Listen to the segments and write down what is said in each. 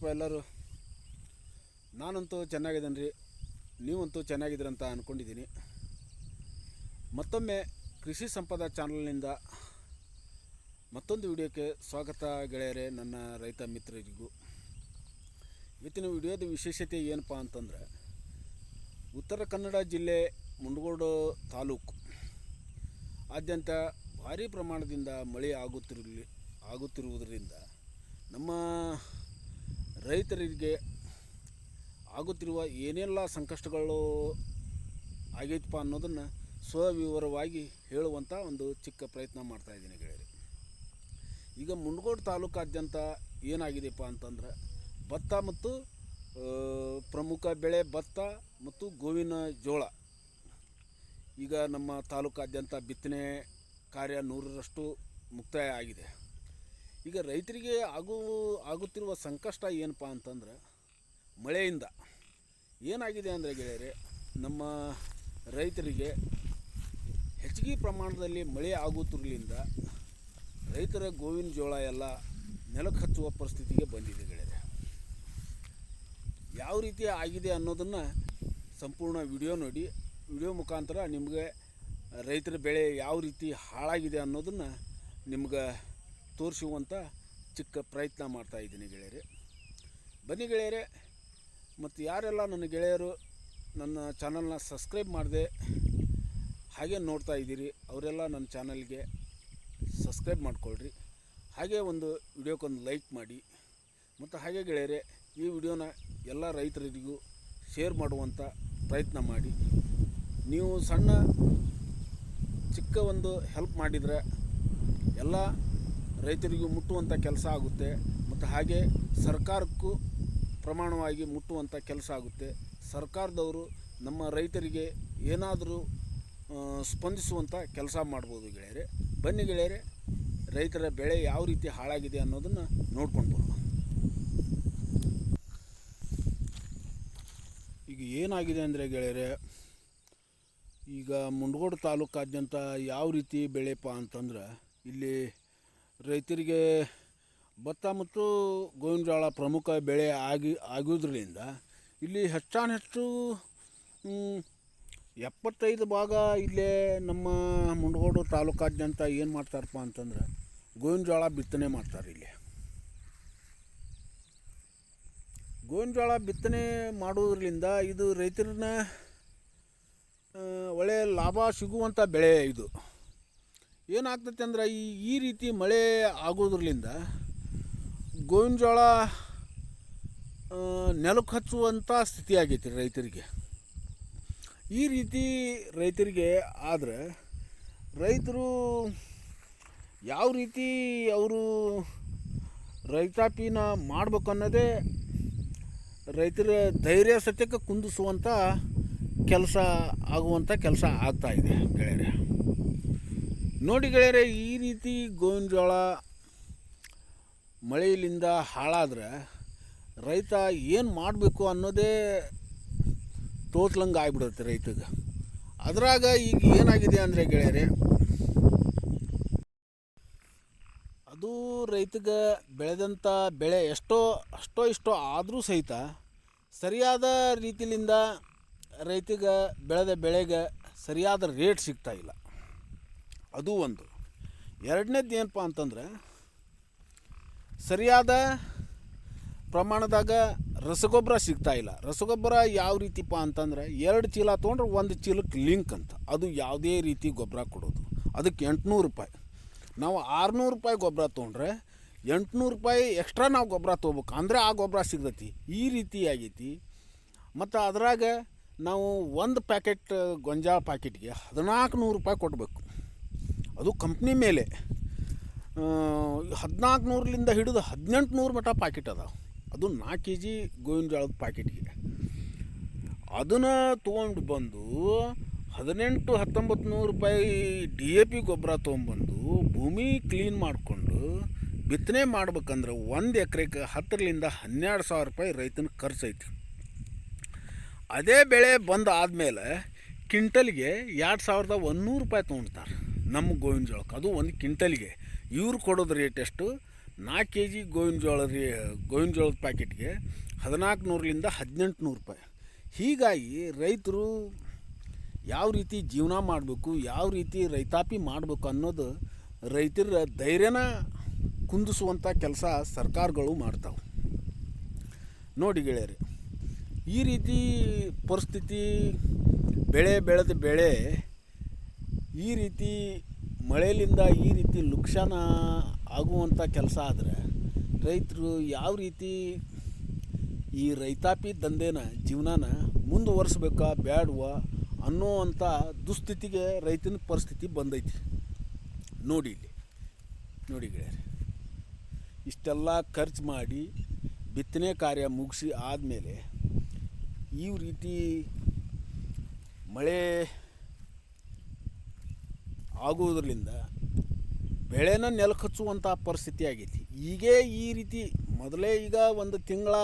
ಹೇಗಿದ್ದೀರಪ್ಪ ಎಲ್ಲರೂ, ನಾನಂತೂ ಚೆನ್ನಾಗಿದ್ದೇನೆ ರೀ, ನೀವಂತೂ ಚೆನ್ನಾಗಿದ್ದೀರಂತ ಅಂದ್ಕೊಂಡಿದ್ದೀನಿ ಮತ್ತೊಮ್ಮೆ ಕೃಷಿ ಸಂಪದ ಚಾನಲ್ನಿಂದ ಮತ್ತೊಂದು ವಿಡಿಯೋಕ್ಕೆ ಸ್ವಾಗತ ಗೆಳೆಯರೇ, ನನ್ನ ರೈತ ಮಿತ್ರರಿಗೂ. ಇವತ್ತಿನ ವಿಡಿಯೋದ ವಿಶೇಷತೆ ಏನಪ್ಪ ಅಂತಂದರೆ, ಉತ್ತರ ಕನ್ನಡ ಜಿಲ್ಲೆ ಮುಂಡಗೋಡು ತಾಲೂಕು. ಆದ್ಯಂತ ಭಾರಿ ಪ್ರಮಾಣದಿಂದ ಮಳೆ ಆಗುತ್ತಿರಲಿ, ಆಗುತ್ತಿರುವುದರಿಂದ ನಮ್ಮ ರೈತರಿಗೆ ಆಗುತ್ತಿರುವ ಏನೆಲ್ಲ ಸಂಕಷ್ಟಗಳು ಆಗೈತಪ್ಪ ಅನ್ನೋದನ್ನು ಸ್ವವಿವರವಾಗಿ ಹೇಳುವಂಥ ಒಂದು ಚಿಕ್ಕ ಪ್ರಯತ್ನ ಮಾಡ್ತಾ ಇದ್ದೀನಿ ಗೆಳೆಯರೆ. ಈಗ ಮುಂಡಗೋಡು ತಾಲೂಕಾದ್ಯಂತ ಏನಾಗಿದೆಪ್ಪ ಅಂತಂದ್ರೆ ಭತ್ತ ಮತ್ತು ಪ್ರಮುಖ ಬೆಳೆ ಭತ್ತ ಮತ್ತು ಗೋವಿನ ಜೋಳ. ಈಗ ನಮ್ಮ ತಾಲೂಕಾದ್ಯಂತ ಬಿತ್ತನೆ ಕಾರ್ಯ ನೂರರಷ್ಟು ಮುಕ್ತಾಯ ಆಗಿದೆ. ಈಗ ರೈತರಿಗೆ ಆಗು, ಆಗುತ್ತಿರುವ ಸಂಕಷ್ಟ ಏನಪ್ಪ ಅಂತಂದ್ರೆ ಮಳೆಯಿಂದ. ಏನಾಗಿದೆ ಅಂದರೆ ಗೆಳೆಯರೆ, ನಮ್ಮ ರೈತರಿಗೆ ಹೆಚ್ಚಿಗೆ ಪ್ರಮಾಣದಲ್ಲಿ ಮಳೆ ಆಗುತ್ತಿರಲಿಂದ ರೈತರ ಗೋವಿನ ಜೋಳ ಎಲ್ಲ ನೆಲಕ್ಕೆ ಹಚ್ಚುವ ಪರಿಸ್ಥಿತಿಗೆ ಬಂದಿದೆ ಗೆಳೆಯರೆ. ಯಾವ ರೀತಿ ಆಗಿದೆ ಅನ್ನೋದನ್ನು ಸಂಪೂರ್ಣ ವಿಡಿಯೋ ನೋಡಿ, ವಿಡಿಯೋ ಮುಖಾಂತರ ನಿಮಗೆ ರೈತರ ಬೆಳೆ ಯಾವ ರೀತಿ ಹಾಳಾಗಿದೆ ಅನ್ನೋದನ್ನು ನಿಮ್ಗೆ ತೋರಿಸುವಂಥ ಚಿಕ್ಕ ಪ್ರಯತ್ನ ಮಾಡ್ತಾ ಇದ್ದೀನಿ ಗೆಳೆಯರೇ. ಬನ್ನಿ ಗೆಳೆಯರೇ ಮತ್ತು ಯಾರೆಲ್ಲ ನನ್ನ ಗೆಳೆಯರು ನನ್ನ ಚಾನಲ್ನ ಸಬ್ಸ್ಕ್ರೈಬ್ ಮಾಡಿದೆ ಹಾಗೆ ನೋಡ್ತಾ ಇದ್ದೀರಿ, ಅವರೆಲ್ಲ ನನ್ನ ಚಾನಲ್ಗೆ ಸಬ್ಸ್ಕ್ರೈಬ್ ಮಾಡ್ಕೊಳ್ರಿ. ಹಾಗೆ ಒಂದು ವಿಡಿಯೋಕ್ಕೊಂದು ಲೈಕ್ ಮಾಡಿ. ಮತ್ತು ಹಾಗೆ ಗೆಳೆಯರೆ, ಈ ವಿಡಿಯೋನ ಎಲ್ಲ ರೈತರಿಗೂ ಶೇರ್ ಮಾಡುವಂಥ ಪ್ರಯತ್ನ ಮಾಡಿ. ನೀವು ಸಣ್ಣ ಚಿಕ್ಕ ಒಂದು ಹೆಲ್ಪ್ ಮಾಡಿದರೆ ಎಲ್ಲ ರೈತರಿಗೂ ಮುಟ್ಟುವಂಥ ಕೆಲಸ ಆಗುತ್ತೆ. ಮತ್ತು ಹಾಗೆ ಸರ್ಕಾರಕ್ಕೂ ಪ್ರಮಾಣವಾಗಿ ಮುಟ್ಟುವಂಥ ಕೆಲಸ ಆಗುತ್ತೆ. ಸರ್ಕಾರದವರು ನಮ್ಮ ರೈತರಿಗೆ ಏನಾದರೂ ಸ್ಪಂದಿಸುವಂಥ ಕೆಲಸ ಮಾಡ್ಬೋದು ಗೆಳೆಯರೆ. ಬನ್ನಿ ಗೆಳೆಯರೆ, ರೈತರ ಬೆಳೆ ಯಾವ ರೀತಿ ಹಾಳಾಗಿದೆ ಅನ್ನೋದನ್ನು ನೋಡ್ಕೊಂಡು ಬರೋಣ. ಈಗ ಏನಾಗಿದೆ ಅಂದರೆ ಗೆಳೆಯರೆ, ಈಗ ಮುಂಡಗೋಡು ತಾಲೂಕಾದ್ಯಂತ ಯಾವ ರೀತಿ ಬೆಳೆಪ್ಪ ಅಂತಂದ್ರೆ, ಇಲ್ಲಿ ರೈತರಿಗೆ ಭತ್ತ ಮತ್ತು ಗೋವಿನ ಜೋಳ ಪ್ರಮುಖ ಬೆಳೆ ಆಗಿ ಆಗುವುದರಿಂದ ಇಲ್ಲಿ ಹೆಚ್ಚಾನೆಚ್ಚು ಹೆಚ್ಚು ಎಪ್ಪತ್ತೈದು ಭಾಗ ಇಲ್ಲೇ ನಮ್ಮ ಮುಂಡಗೋಡು ತಾಲೂಕಾದ್ಯಂತ ಏನು ಮಾಡ್ತಾರಪ್ಪ ಅಂತಂದ್ರೆ ಗೋವಿನ ಬಿತ್ತನೆ ಮಾಡ್ತಾರೆ ಇಲ್ಲಿ. ಗೋವಿನ ಬಿತ್ತನೆ ಮಾಡೋದ್ರಿಂದ ಇದು ರೈತರನ್ನ ಒಳ್ಳೆಯ ಲಾಭ ಸಿಗುವಂಥ ಬೆಳೆ ಇದು. ಏನಾಗ್ತೈತೆ ಅಂದ್ರೆ ಈ ಈ ರೀತಿ ಮಳೆ ಆಗೋದ್ರಲಿಂದ ಗೋವಿನ ಜೋಳ ನೆಲಕ್ಕೆ ಹಚ್ಚುವಂಥ ಸ್ಥಿತಿ ಆಗೈತಿ ರೈತರಿಗೆ. ಈ ರೀತಿ ರೈತರಿಗೆ ಆದರೆ ರೈತರು ಯಾವ ರೀತಿ ಅವರು ರೈತಾಪಿನ ಮಾಡಬೇಕು ಅನ್ನೋದೇ ರೈತರ ಧೈರ್ಯ ಸತ್ಯಕ್ಕೆ ಕುಂದಿಸುವಂಥ ಕೆಲಸ ಆಗುವಂಥ ಕೆಲಸ ಆಗ್ತಾ ಇದೆ ಗೆಳೆಯರೆ. ನೋಡಿ ಗೆಳೆಯರೆ, ಈ ರೀತಿ ಗೋಂಜೋಳ ಜೋಳ ಮಳೆಯಿಂದ ಹಾಳಾದ್ರೆ ರೈತ ಏನು ಮಾಡಬೇಕು ಅನ್ನೋದೇ ತೋತ್ಲಂಗೆ ಆಗ್ಬಿಡುತ್ತೆ ರೈತಗೆ ಅದ್ರಾಗ ಈಗ ಏನಾಗಿದೆ ಅಂದರೆ ಗೆಳೆಯರೆ, ಅದು ರೈತಗೆ ಬೆಳೆದಂಥ ಬೆಳೆ ಎಷ್ಟೋ, ಅಷ್ಟೋ ಇಷ್ಟೋ ಆದರೂ ಸಹಿತ ಸರಿಯಾದ ರೀತಿಯಿಂದ ರೈತಗೆ ಬೆಳೆದ ಬೆಳೆಗೆ ಸರಿಯಾದ ರೇಟ್ ಸಿಗ್ತಾ ಇಲ್ಲ. ಅದು ಒಂದು. ಎರಡನೇದು ಏನಪ್ಪ ಅಂತಂದ್ರೆ, ಸರಿಯಾದ ಪ್ರಮಾಣದಾಗ ರಸಗೊಬ್ಬರ ಸಿಗ್ತಾ ಇಲ್ಲ. ರಸಗೊಬ್ಬರ ಯಾವ ರೀತಿಪ್ಪ ಅಂತಂದ್ರೆ, ಎರಡು ಚೀಲ ತೊಗೊಂಡ್ರೆ ಒಂದು ಚೀಲಕ್ಕೆ ಲಿಂಕ್ ಅಂತ. ಅದು ಯಾವುದೇ ರೀತಿ ಗೊಬ್ಬರ ಕೊಡೋದು. ಅದಕ್ಕೆ ಎಂಟುನೂರು ರೂಪಾಯಿ. ನಾವು ಆರುನೂರು ರೂಪಾಯಿ ಗೊಬ್ಬರ ತೊಗೊಂಡ್ರೆ, ಎಂಟುನೂರು ರೂಪಾಯಿ ಎಕ್ಸ್ಟ್ರಾ ನಾವು ಗೊಬ್ಬರ ತೊಗೋಬೇಕು. ಅಂದರೆ ಆ ಗೊಬ್ಬರ ಸಿಗ್ತೈತಿ. ಈ ರೀತಿ ಆಗೈತಿ. ಮತ್ತು ಅದ್ರಾಗ ನಾವು ಒಂದು ಪ್ಯಾಕೆಟ್ ಗೊಂಜಾಳ ಪ್ಯಾಕೆಟ್ಗೆ ಹದಿನಾಲ್ಕು ನೂರು ರೂಪಾಯಿ ಕೊಡಬೇಕು. ಅದು ಕಂಪ್ನಿ ಮೇಲೆ. ಹದಿನಾಲ್ಕು ನೂರಲಿಂದ ಹಿಡಿದು ಹದಿನೆಂಟು ನೂರು ಮಟ್ಟ ಪಾಕಿಟ್ ಅದಾವೆ. ಅದು ನಾಲ್ಕು ಕೆ ಜಿ ಗೋವಿನ ಜೋಳದ ಪ್ಯಾಕೆಟ್ಗೆ ಅದನ್ನು ತೊಗೊಂಡು ಬಂದು ಹದಿನೆಂಟು ಹತ್ತೊಂಬತ್ತು ನೂರು ರೂಪಾಯಿ ಡಿ ಎ ಪಿ ಗೊಬ್ಬರ ತೊಗೊಂಬಂದು ಭೂಮಿ ಕ್ಲೀನ್ ಮಾಡಿಕೊಂಡು ಬಿತ್ತನೆ ಮಾಡ್ಬೇಕಂದ್ರೆ ಒಂದು ಎಕರೆಗೆ ಹತ್ತರಿಂದ ಹನ್ನೆರಡು ಸಾವಿರ ರೂಪಾಯಿ ರೈತನ ಖರ್ಚು ಐತಿ. ಅದೇ ಬೆಳೆ ಬಂದು ಆದಮೇಲೆ ಕ್ವಿಂಟಲ್ಗೆ ಎರಡು ಸಾವಿರದ ಒಂದುನೂರು ರೂಪಾಯಿ ತೊಗೊಳ್ತಾರೆ ನಮ್ಮ ಗೋವಿನ ಜೋಳಕ್ಕೆ. ಅದು ಒಂದು ಕ್ವಿಂಟಲ್ಗೆ ಇವ್ರು ಕೊಡೋದು ರೇಟ್ ಎಷ್ಟು? ನಾಲ್ಕು ಕೆ ಜಿ ಗೋವಿನ ಜೋಳ ರೀ ಗೋವಿನ ಜೋಳದ ಪ್ಯಾಕೆಟ್ಗೆ ಹದಿನಾಲ್ಕು ನೂರಲಿಂದ ಹದಿನೆಂಟು ನೂರು ರೂಪಾಯಿ. ಹೀಗಾಗಿ ರೈತರು ಯಾವ ರೀತಿ ಜೀವನ ಮಾಡಬೇಕು, ಯಾವ ರೀತಿ ರೈತಾಪಿ ಮಾಡಬೇಕು ಅನ್ನೋದು ರೈತರ ಧೈರ್ಯನ ಕುಂದಿಸುವಂಥ ಕೆಲಸ ಸರ್ಕಾರಗಳು ಮಾಡ್ತಾವೆ. ನೋಡಿ ಗೆಳೆಯರಿ, ಈ ರೀತಿ ಪರಿಸ್ಥಿತಿ ಬೆಳೆ ಬೆಳೆದ ಬೆಳೆ ಈ ರೀತಿ ಮಳೆಯಿಂದ ಈ ರೀತಿ ನುಕ್ಸಾನ ಆಗುವಂಥ ಕೆಲಸ ಆದರೆ ರೈತರು ಯಾವ ರೀತಿ ಈ ರೈತಾಪಿ ದಂಧೆನ, ಜೀವನಾನ ಮುಂದುವರಿಸ್ಬೇಕಾ ಬೇಡವಾ ಅನ್ನೋವಂಥ ದುಸ್ಥಿತಿಗೆ ರೈತನ ಪರಿಸ್ಥಿತಿ ಬಂದೈತಿ. ನೋಡಿ ಇಲ್ಲಿ. ನೋಡಿ ಗೆಳೆಯರೆ. ಇಷ್ಟೆಲ್ಲ ಖರ್ಚು ಮಾಡಿ ಬಿತ್ತನೆ ಕಾರ್ಯ ಮುಗಿಸಿ ಆದಮೇಲೆ ಈ ರೀತಿ ಮಳೆ ಆಗುವುದರಿಂದ ಬೆಳೆನ ನೆಲಕಚ್ಚುವಂಥ ಪರಿಸ್ಥಿತಿ ಆಗೈತಿ. ಈಗೇ ಈ ರೀತಿ ಮೊದಲೇ ಈಗ ಒಂದು ತಿಂಗಳ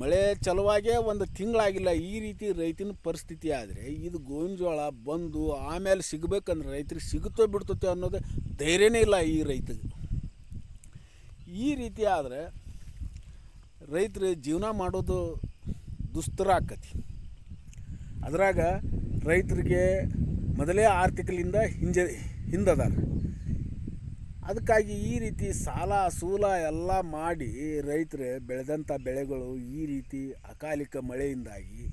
ಮಳೆ ಚಲುವಾಗೇ ಒಂದು ತಿಂಗಳಾಗಿಲ್ಲ, ಈ ರೀತಿ ರೈತನ ಪರಿಸ್ಥಿತಿ ಆದರೆ ಇದು ಗೋವಿನ ಜೋಳ ಬಂದು ಆಮೇಲೆ ಸಿಗಬೇಕಂದ್ರೆ ರೈತರಿಗೆ ಸಿಗುತ್ತೋ ಬಿಡ್ತೈತೆ ಅನ್ನೋದು ಧೈರ್ಯನೇ ಇಲ್ಲ ಈ ರೈತಗೆ ಈ ರೀತಿ ಆದರೆ ರೈತರು ಜೀವನ ಮಾಡೋದು ದುಸ್ತರ ಆಕತಿ. ಅದರಾಗ ರೈತರಿಗೆ ಮೊದಲೇ ಆರ್ಥಿಕಲಿಂದ ಹಿಂಜ ಹಿಂದದಾರ ಅದಕ್ಕಾಗಿ ಈ ರೀತಿ ಸಾಲ ಸೂಲ ಎಲ್ಲ ಮಾಡಿ ರೈತರು ಬೆಳೆದಂಥ ಬೆಳೆಗಳು ಈ ರೀತಿ ಅಕಾಲಿಕ ಮಳೆಯಿಂದಾಗಿ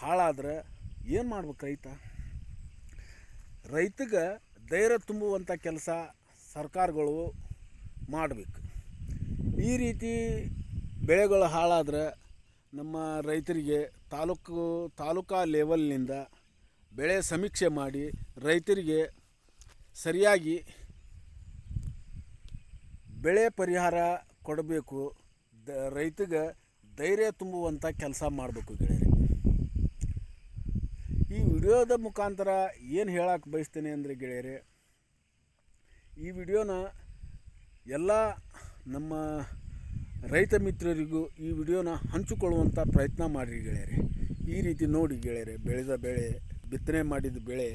ಹಾಳಾದ್ರೆ ಏನು ಮಾಡ್ಬೇಕು ರೈತ? ರೈತಗೆ ಧೈರ್ಯ ತುಂಬುವಂಥ ಕೆಲಸ ಸರ್ಕಾರಗಳು ಮಾಡಬೇಕು. ಈ ರೀತಿ ಬೆಳೆಗಳು ಹಾಳಾದ್ರೆ ನಮ್ಮ ರೈತರಿಗೆ ತಾಲೂಕು, ತಾಲೂಕಾ ಲೆವೆಲ್ನಿಂದ ಬೆಳೆ ಸಮೀಕ್ಷೆ ಮಾಡಿ ರೈತರಿಗೆ ಸರಿಯಾಗಿ ಬೆಳೆ ಪರಿಹಾರ ಕೊಡಬೇಕು. ದ, ರೈತಗೆ ಧೈರ್ಯ ತುಂಬುವಂಥ ಕೆಲಸ ಮಾಡಬೇಕು ಗೆಳೆಯರೆ. ಈ ವಿಡಿಯೋದ ಮುಖಾಂತರ ಏನು ಹೇಳಕ್ಕೆ ಬಯಸ್ತೇನೆ ಅಂದರೆ ಗೆಳೆಯರೆ, ಈ ವಿಡಿಯೋನ ಎಲ್ಲ ನಮ್ಮ ರೈತ ಮಿತ್ರರಿಗೂ ಈ ವಿಡಿಯೋನ ಹಂಚಿಕೊಳ್ಳುವಂಥ ಪ್ರಯತ್ನ ಮಾಡಿರಿ ಗೆಳೆಯರೆ. ಈ ರೀತಿ ನೋಡಿ ಗೆಳೆಯರೆ, ಬೆಳೆದ ಬೆಳೆ ಬಿತ್ತನೆ ಮಾಡಿದ ಬೆಳೆ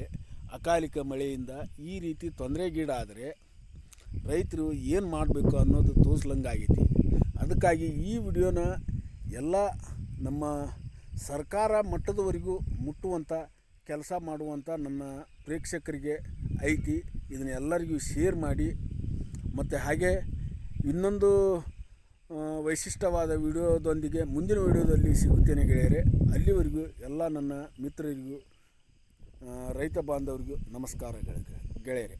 ಅಕಾಲಿಕ ಮಳೆಯಿಂದ ಈ ರೀತಿ ತೊಂದರೆಗೀಡಾದರೆ ರೈತರು ಏನು ಮಾಡಬೇಕು ಅನ್ನೋದು ತೋರಿಸ್ಲಂಗಾಗೈತಿ. ಅದಕ್ಕಾಗಿ ಈ ವಿಡಿಯೋನ ಎಲ್ಲ ನಮ್ಮ ಸರ್ಕಾರ ಮಟ್ಟದವರೆಗೂ ಮುಟ್ಟುವಂಥ ಕೆಲಸ ಮಾಡುವಂಥ ನನ್ನ ಪ್ರೇಕ್ಷಕರಿಗೆ ಐತಿ. ಇದನ್ನ ಎಲ್ಲರಿಗೂ ಶೇರ್ ಮಾಡಿ. ಮತ್ತು ಹಾಗೆ ಇನ್ನೊಂದು ವೈಶಿಷ್ಟ್ಯವಾದ ವಿಡಿಯೋದೊಂದಿಗೆ ಮುಂದಿನ ವಿಡಿಯೋದಲ್ಲಿ ಸಿಗುತ್ತೇನೆ ಗೆಳೆಯರೆ. ಅಲ್ಲಿವರೆಗೂ ಎಲ್ಲ ನನ್ನ ಮಿತ್ರರಿಗೂ ರೈತ ಬಾಂಧವರಿಗೂ ನಮಸ್ಕಾರ ಗೆಳೆಯರೆ.